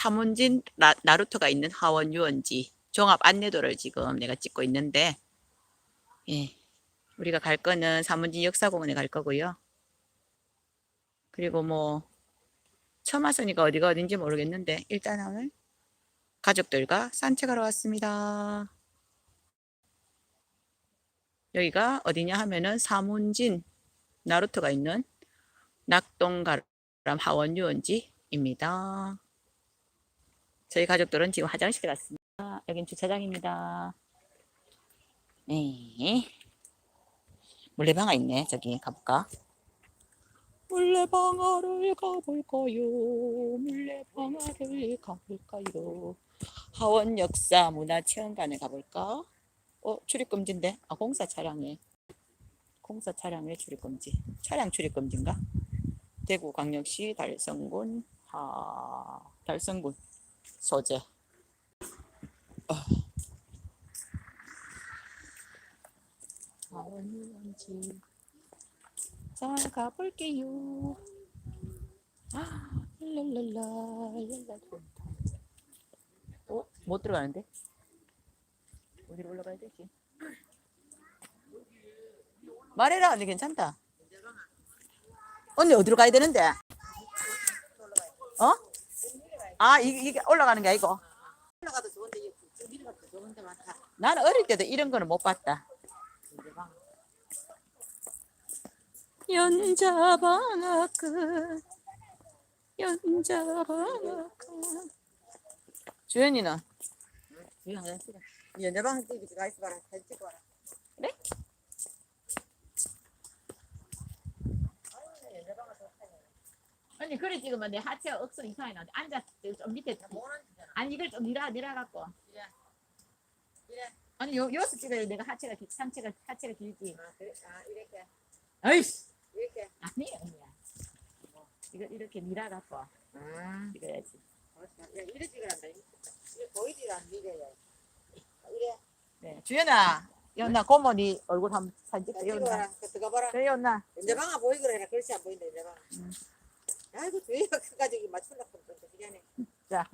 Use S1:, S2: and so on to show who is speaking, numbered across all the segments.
S1: 탐원진 라- 나루토가 있는 하원 유원지 종합 안내도를 지금 내가 찍고 있는데 예. 우리가 갈 거는 삼원진 역사공원에 갈 거고요. 그리고 뭐 처음 왔으니까 어디가 어딘지 모르겠는데 일단 오늘 가족들과 산책하러 왔습니다. 여기가 어디냐 하면은 삼원진 나루토가 있는 낙동가람 하원 유원지입니다. 저희 가족들은 지금 화장실에 갔습니다. 여긴 주차장입니다. 네. 물레방아 있네. 저기 가볼까? 물레방아를 가볼까요? 물레방아를 가볼까요? 하원 역사 문화체험관에 가볼까? 어, 출입금지인데? 아, 공사 차량에. 공사 차량에 출입금지. 차량 출입금지인가? 대구광역시 달성군, 하, 달성군 소재. 어. 하원유원지. 자, 가볼게요. 아, 랄랄라, 랄랄라. 어? 못 들어가는데? 어디로 올라가야 되지? 말해라, 언니 괜찮다. 언니 어디로 가야 되는데? 어? 아, 이게, 이게 올라가는 게 아니고.
S2: 올라가도 좋은데 이게 내려가도 좋은데 많다.
S1: 나는 어릴 때도 이런 거는 못 봤다. 연자방아끝 연자방아끝 주연이는
S2: 이 화장실에. 연자방 집에 가 있어 봐라. 사진 찍어 봐라.
S1: 그래? 언니 그래 찍으면 내 하체 억수 이상이 나는데 앉아 좀 밑에 아니 이걸 좀 밀어 밀어갖고
S2: 이래.
S1: 아니 요 요스 찍어야 내가 하체가 길- 상체가 하체가 길지
S2: 아, 그래. 아, 이렇게.
S1: 아이씨
S2: 이렇게.
S1: 아니 언니야 이거 이렇게 밀어갖고
S2: 아,
S1: 찍어야지.
S2: 야, 이래 찍으란다. 이게 보이질 않는 이래요. 이래.
S1: 네 주연아 연나 고모 니 얼굴 한번 사진
S2: 자,
S1: 찍어 연나.
S2: 그 들어가 봐라.
S1: 그래 연나
S2: 보이거라 해라. 글씨 안 보인다, 연자방.
S1: 음.
S2: 아이고, 주위가 커가지고 맞추려고 그런다. 미안해. 자잘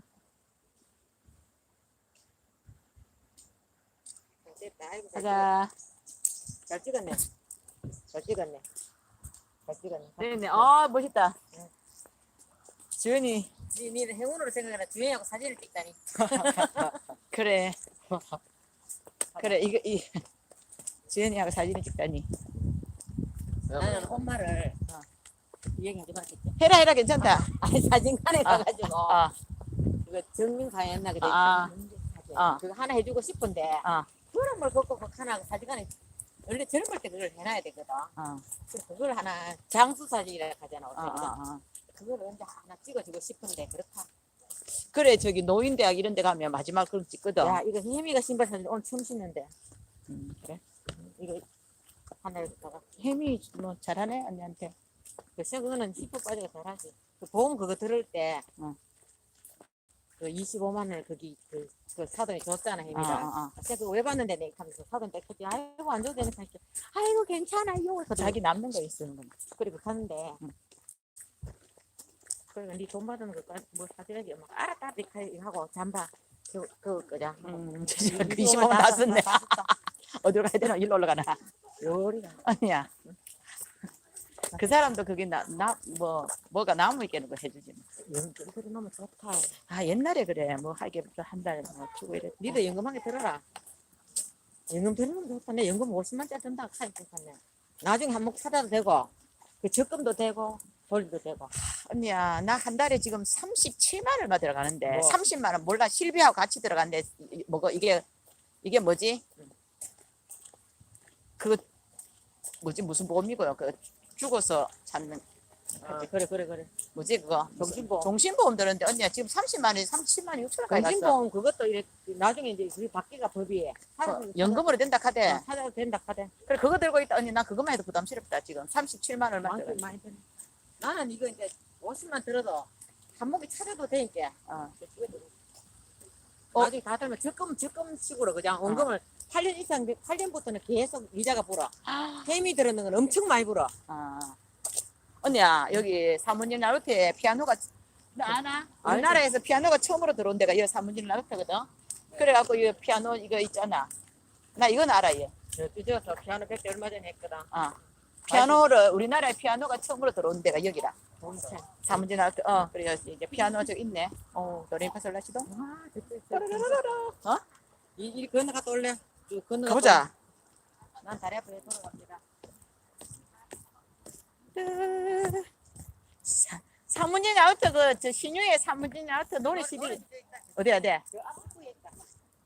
S2: 됐다. 아이고, 잘, 찍었,
S1: 가자
S2: 잘 찍었네. 잘 찍었네. 잘 찍었네.
S1: 네네 아 멋있다
S2: 응.
S1: 주연이
S2: 니, 니는 행운으로 생각해라. 주인하고 사진을 찍다니.
S1: 그래 그래 이거 이 주연이하고 사진을 찍다니
S2: 나는 엄마를
S1: 어.
S2: 이 얘기 하지 말겠지.
S1: 해라 해라 괜찮다
S2: 아니 사진관에
S1: 아,
S2: 가가지고
S1: 아,
S2: 그거 정민사였나 그래.
S1: 아.
S2: 사진.
S1: 아.
S2: 그거 하나 해주고 싶은데
S1: 아.
S2: 그런 걸 걷고 그 하나 사진관에 원래 젊을 때 그걸 해놔야 되거든.
S1: 아,
S2: 그래서 그걸 하나 장수 사진이라 하잖아.
S1: 아,
S2: 어쨌든
S1: 아, 아.
S2: 그걸 언제 하나 찍어주고 싶은데 그렇다.
S1: 그래 저기 노인대학 이런 데 가면 마지막 그런 거 찍거든
S2: 야 이거 혜미가 신발 사진 오늘 처음 신는데
S1: 음, 그래
S2: 이거 하나에다가
S1: 혜미 뭐 잘하네 언니한테
S2: 글쎄 그거는 히프 빠지가 잘하지. 그 보험 그거 들을 때.
S1: 응.
S2: 그 25만 원을 거기 그, 그 사돈이 줬잖아 혜미가.
S1: 아, 아,
S2: 그거 왜 봤는데 내가 하면서 사돈 뺏겼지. 아이고 안 줘도 되는 사실 아이고 괜찮아요.
S1: 그 자기 남는 거 있으는 거
S2: 그리고 갔는데
S1: 응.
S2: 그리고 니돈 받은 거뭐 사줘야지. 막 알았다 이렇게 하고 잠바 그, 그 거자
S1: 음, 그 25만 다 썼네. 어디로 가야 되나? 일로 올라가나?
S2: 요리가.
S1: 아니야 그 사람도 그게 나 나 뭐 뭐가 나무 있게는 거 해주지 뭐.
S2: 연금 너무 좋다.
S1: 아 옛날에 그래. 뭐 하게 한달 뭐 주고 이랬
S2: 니도 연금 한 개 들어라. 연금 건 좋다. 내 연금 50만짜리 든다. 카이 좋네 나중에 한몫 찾아도 되고 그 적금도 되고 돌도 되고.
S1: 언니야 나 한 달에 지금 37만 얼마 들어가는데.
S2: 뭐?
S1: 30만 원 몰라. 실비하고 같이 들어간대 이- 뭐고 이게 이게 뭐지? 그 뭐지? 무슨 보험이고요. 그 죽어서 찾는
S2: 아, 그래 그래 그래.
S1: 뭐지 그거?
S2: 정신보험.
S1: 정신보험 들었는데 언니야 지금 30만 원에 37만 6천 원 까지 갔어
S2: 정신보험 그것도 이래 나중에 이제 그게 바뀌가 법이
S1: 어, 연금으로 된다 카대
S2: 어, 찾아도 된다 카대
S1: 그래 그거 들고 있다. 언니 나 그것만 해도 부담스럽다 지금. 37만 얼마 들어
S2: 많이 들어. 나는 이거 이제 50만 들어도 한 목이 찾아도 되니까
S1: 어.
S2: 어. 나중에 다 들면 적금 적금식으로 그냥 원금을 8년 이상 8년부터는 계속 이자가 불어 햄이 들었는 건 엄청 많이 불어
S1: 아. 언니야 여기 사모님 나루테 피아노가 너 아나?
S2: 알지.
S1: 우리나라에서 피아노가 처음으로 들어온 데가 이 사문진 나루터거든. 그래갖고 이 피아노 이거 있잖아. 나 이건 알아 얘.
S2: 저 피아노 백대 얼마 전에 했거든.
S1: 어. 피아노를 우리나라에 피아노가 처음으로 들어온 데가 여기라. 사문진 나루터. 어 그래서 이제 피아노 저 있네. 어 도레미파솔라시도.
S2: 와, 저쪽.
S1: 따라라라라. 어?
S2: 이, 이 건너갔다 올래?
S1: 가보자.
S2: 난 다리 아프게 돌아갑니다.
S1: 사- 사문진 아우터 그저 신유의 사문진 아우터 노래 CD 어디 어디?
S2: 있다.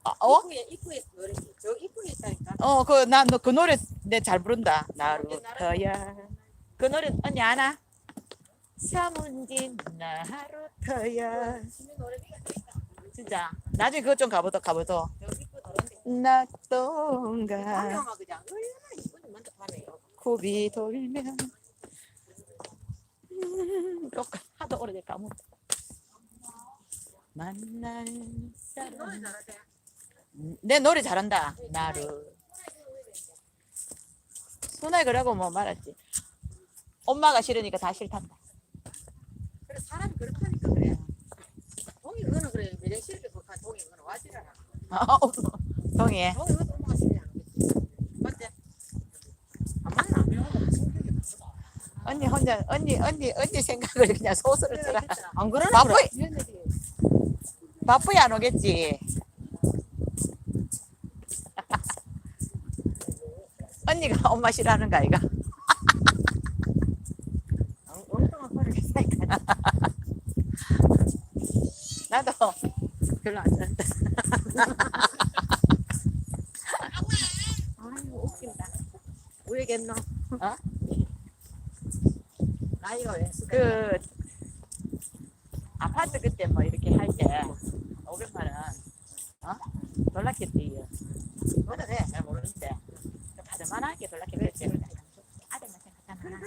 S1: 어? 어?
S2: 입구에 입구에 노래 저 입구에 있다니까.
S1: 어, 그, 나, 너 그 노래 내 잘 부른다. 나루터야. 그 노래 언니 아나? 사문진 나루터야.
S2: 있다.
S1: 진짜. 나중에 그거 좀 가보자, 가보자.
S2: 저 입구 도 그냥 얼마나 이쁜지 먼저 파네요.
S1: 굽이 돌면. 음, 또 하도 오래돼 까먹
S2: 노래
S1: 사람. 내 노래 잘한다. 나루. 손에 그러고 뭐 말았지. 엄마가 싫으니까 다 싫단다.
S2: 그래 사람이 그렇다니까 그래. 동이 그거는 그래 미래실에 속한 동이 그거는 그것도 엄마 맞나?
S1: 언니 혼자 언니 언니 언니 생각을 그냥 소설을 써라.
S2: 안 그러나
S1: 바쁘. 바쁘이 안 오겠지. 언니가 엄마 싫어하는 거 아이가? 나도 별로 안 좋아한다.
S2: 아이고 웃긴다. 왜겠노?
S1: 어?
S2: 나이가 왜?
S1: 그 아파트 그때 뭐 이렇게 할때 500만 원 어?
S2: 뭐다 돼?
S1: 잘 모르는데 좀 받을만하게 연락했지. 아들만 생각하나.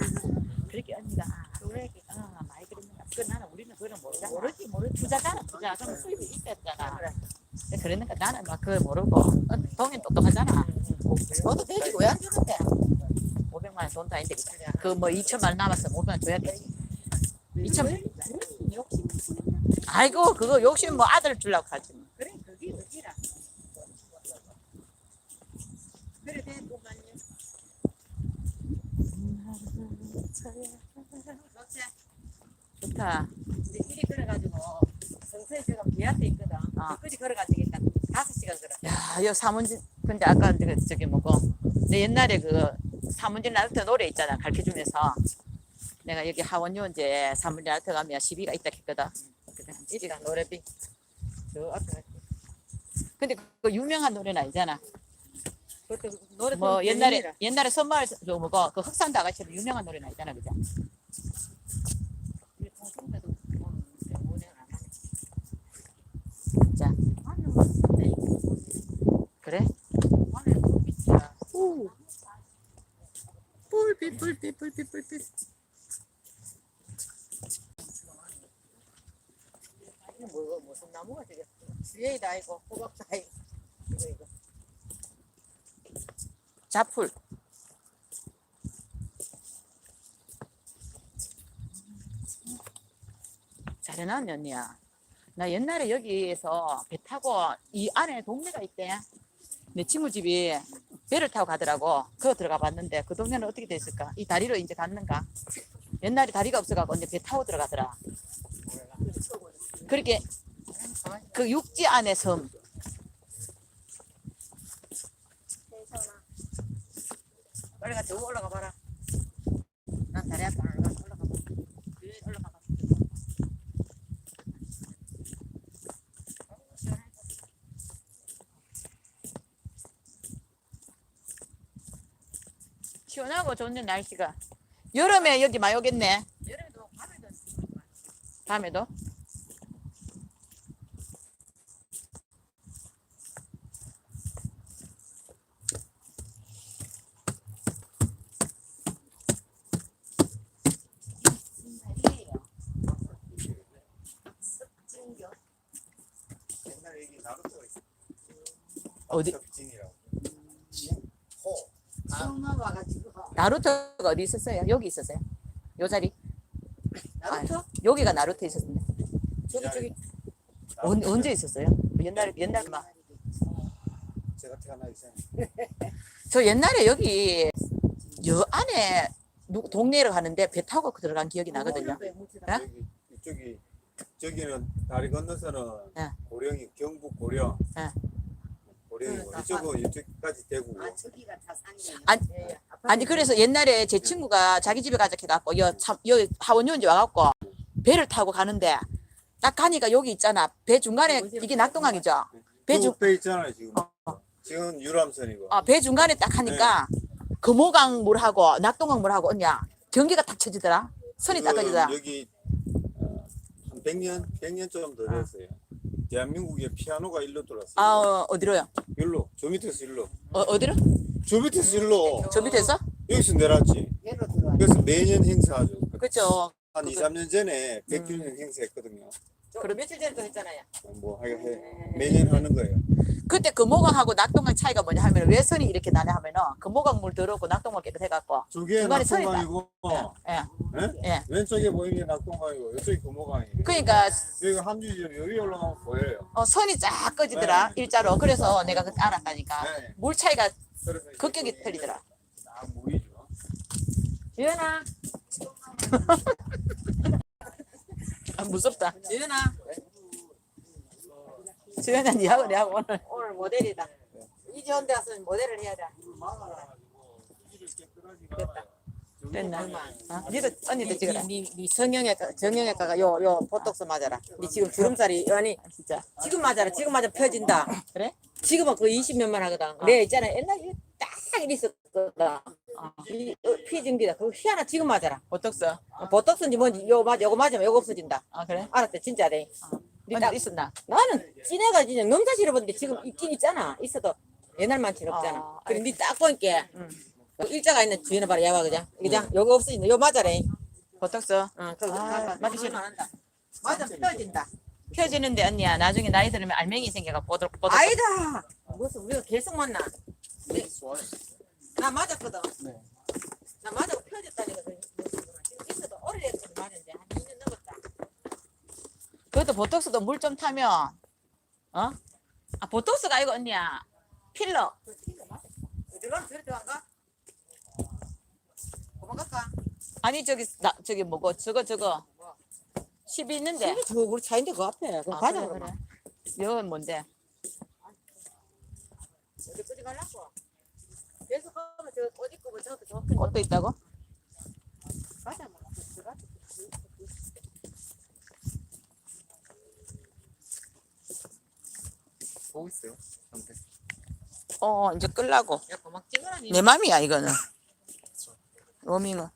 S1: 그렇게 언니가 아,
S2: 그래.
S1: 어, 많이 그랬는가. 그 나는 우리는 그런 모르잖아.
S2: 모르지 모르지.
S1: 부자잖아, 부자. 그럼 수입이 있었잖아.
S2: 그래.
S1: 그러니까 나는 막 그걸 모르고 어, 동인 똑똑하잖아.
S2: 너도 돼지 왜안 주는데?
S1: 500만 원 돈도 아닌데 그뭐 2천만 원 남았으면 500만 원 줘야 되지. 2천.
S2: 욕심
S1: 아이고 그거 욕심 뭐 아들 주려고 하지. 뭐.
S2: 그래 그게 어디라. 그래 됐구만요. 그렇지.
S1: 좋다.
S2: 이제 일이 걸어가지고 성서에 지금 비한테 있거든.
S1: 아.
S2: 끝까지 걸어가지니까 다섯 시간 걸어.
S1: 야, 여 사문진 근데 아까 내가 저기 뭐고 내 옛날에 그 사문진 아르트 노래 있잖아 가르쳐주면서 내가 여기 하원 유원제 사문진 아르트 가면 시비가 있다 했거든.
S2: 있다 노래비. 저 앞에
S1: 근데 그 유명한 노래는 아니잖아.
S2: 뭐좀
S1: 옛날에. 옛날에 선마을 저 뭐고 그 흑산도 아가씨도 유명한 노래는 아니잖아, 그죠?
S2: 우리 동생들도 음, 운행 안 하네.
S1: 자,
S2: 아니, 뭐, 진짜 이거
S1: 그래?
S2: 안에 불빛이야.
S1: 오. 뿔빛 뿔빛 뿔빛 뿔빛.
S2: 이거 뭐 무슨 나무가 저게 주에이다 이거 호박사 이거 이거 이거.
S1: 자풀. 잘해놨네 언니야. 나 옛날에 여기에서 배 타고 이 안에 동네가 있대. 내 친구 집이 배를 타고 가더라고. 그거 들어가 봤는데 그 동네는 어떻게 됐을까? 이 다리로 이제 갔는가? 옛날에 다리가 없어가고 언제 배 타고 들어가더라. 그렇게 그 육지 안에 섬.
S2: 빨리 가서 올라가 봐라. 난 다리 앞에 올라가 올라가 봐. 그래 올라가 봐.
S1: 시원하고 좋네 날씨가. 여름에 여기 많이 오겠네.
S2: 여름에도 밤에도
S1: 밤에도.
S3: 옛날에 여기 나루토가 있어.
S1: 어디?
S3: 빙이라고. 호.
S2: 처음 와가지고
S1: 나루토가 어디 있었어요? 여기 있었어요? 요 자리?
S2: 나루토?
S1: 여기가 나루토 있었는데.
S2: 저기 저기
S1: 언, 언제 있었어요? 옛날에 옛날 막.
S3: 제가 태어나기 전에
S1: 저 옛날에 여기 여 안에 누, 동네를 가는데 배 타고 들어간 기억이 나거든요. 예?
S3: 여기 이쪽이 저기는 다리 건너서는
S1: 예.
S3: 고령이 경북 고령
S1: 예.
S3: 고령이고
S2: 그
S3: 이쪽은 이쪽까지 대구고
S4: 아 저기가 다 산이에요.
S1: 아니, 아니 그래서 옛날에 제 친구가 자기 집에 가자 해갖고 여, 참, 여 하원유원지 와갖고 배를 타고 가는데 딱 가니까 여기 있잖아. 배 중간에 이게 낙동강이죠. 배 중,
S3: 배 있잖아요 지금
S1: 어.
S3: 지금 유람선이고
S1: 아, 배 중간에 딱 하니까 금호강 물하고 낙동강 물하고 언냐 경계가 딱 쳐지더라. 선이 딱
S3: 지금
S1: 꺼지더라.
S3: 여기 어, 한 100년 100년 좀더 됐어요 대한민국에 피아노가 일로 들어왔어요
S1: 아 어, 어디로요?
S3: 일로 저 밑에서 일로
S1: 어, 어디로?
S3: 저 밑에서 일로
S1: 저 밑에서?
S3: 여기서
S4: 얘로 들어와.
S3: 그래서 매년 행사하죠
S1: 그렇죠.
S3: 한 2,
S1: 그거-
S3: 3년 전에 100주년 행사했거든요
S2: 그럼 며칠 전에 또 했잖아요.
S3: 뭐 하여 해 매년 하는 거예요
S1: 그때 금호강하고 낙동강 차이가 뭐냐 하면 왜 선이 이렇게 나냐 하면은 금호강 물 들어오고 낙동강 깨끗해갖고
S3: 저게
S1: 중간에 선이
S3: 낙동강이고
S1: 예.
S3: 예?
S1: 예.
S3: 왼쪽에 보이는 게 낙동강이고 이쪽이 금호강이에요
S1: 그러니까
S3: 여기 함주지점 여기 올라가면 보여요
S1: 어, 선이 쫙 꺼지더라
S3: 네.
S1: 일자로 그래서 내가 그때 알았다니까
S3: 네.
S1: 물 차이가
S3: 그래서 이제
S1: 급격히
S3: 거기
S1: 틀리더라
S3: 딱 보이죠
S2: 유연아,
S1: 아, 무섭다
S2: 유연아,
S1: 수연아 니하고 내하고 오늘
S2: 오늘 모델이다. 혼자 와서 모델을 해야 돼.
S1: 됐나? 어? 니도 언니도 찍어라
S2: 니, 성형외과, 정형외과가 요, 요 보톡스 맞아라. 니 지금 주름살이, 아니,
S1: 아, 진짜
S2: 지금 맞아라. 지금 맞아 펴진다.
S1: 그래?
S2: 지금은 그 20몇만 하거든. 내 있잖아. 옛날에 딱 이리 있었거든. 이 어, 피증기다. 그거 희한하 지금 맞아라.
S1: 보톡스
S2: 어, 보톡스인지 뭔지 요 맞, 요거 맞으면 요거 없어진다.
S1: 아 그래?
S2: 알았대, 진짜 돼. 니 딱,
S1: 언니 있었나?
S2: 나는 찐해가 진짜 넘사 싫어봤는데 지금 있긴 있잖아. 있어도 옛날만치는 없잖아.
S1: 아,
S2: 그래, 니딱 보니까
S1: 응.
S2: 그 일자가 있는 주인을 봐라, 야와, 그냥. 그냥 요거 없어진다. 요 맞아라.
S1: 보톡스
S2: 응, 그거
S1: 아,
S2: 가- 가-
S1: 맞기 싫어.
S2: 맞아, 맞으면 펴진다.
S1: 펴지는데 언니야 나중에 나이 들으면 알맹이 생겨가 뽀득 뽀득
S2: 아니다. 무슨 우리가 계속 만나. 나 맞았거든.
S3: 네.
S2: 나 맞아 펴졌다니까. 지금 있어도 오래됐거든 맞은데 한 2년 넘었다.
S1: 그것도 보톡스도 물 좀 타면 어? 아 보톡스가 아니고 언니야 필러
S2: 어디로 저리 들어간가? 도망갈까?
S1: 아니 저기 나 저기 뭐고 저거 저거 10이 있는데
S2: 저 우리 차인데 그 앞에. 그럼
S1: 아,
S2: 가자.
S1: 그래. 이건 뭔데?
S2: 어디까지 가려고? 계속 가면 저 어디 거고 저것도 좋겠네.
S1: 꽃도 있다고?
S2: 가자 뭐. 들어가자.
S3: 보고 있어요 상태
S1: 어 이제 끌라고
S2: 야 고막 찍으라니.
S1: 내 맘이야 이거는 로밍은